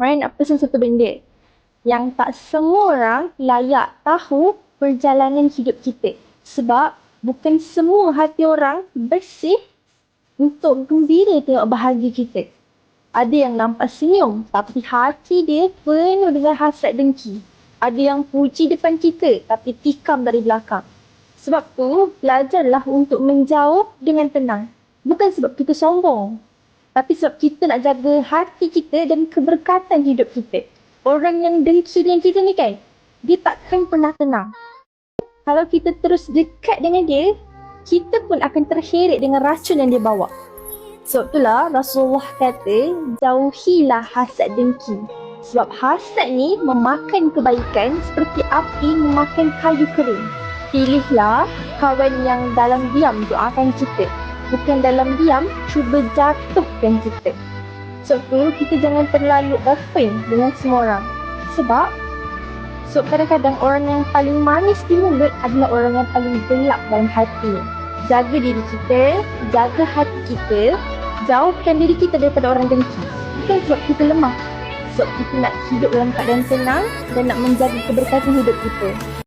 Marian nak pesan satu benda. Yang tak semua orang layak tahu perjalanan hidup kita. Sebab bukan semua hati orang bersih untuk gembira tengok bahagia kita. Ada yang nampak senyum tapi hati dia penuh dengan hasrat dengki. Ada yang puji depan kita tapi tikam dari belakang. Sebab tu, belajarlah untuk menjauh dengan tenang. Bukan sebab kita sombong. Tapi sebab kita nak jaga hati kita dan keberkatan hidup kita. Orang yang dengki dengan kita ni kan, dia takkan pernah tenang. Kalau kita terus dekat dengan dia, kita pun akan terheret dengan racun yang dia bawa. Sebab itulah Rasulullah kata, jauhilah hasad dengki. Sebab hasad ni memakan kebaikan seperti api memakan kayu kering. Pilihlah kawan yang dalam diam doakan kita. Bukan dalam diam cuba jatuhkan kita. Sebab tu kita jangan terlalu open dengan semua orang. Sebab sebab kadang-kadang orang yang paling manis di mulut adalah orang yang paling gelap dalam hati. Jaga diri kita, jaga hati kita, jauhkan diri kita daripada orang dengki. Bukan sebab kita lemah. Sebab kita nak hidup dalam keadaan tenang dan nak menjaga keberkatan hidup kita.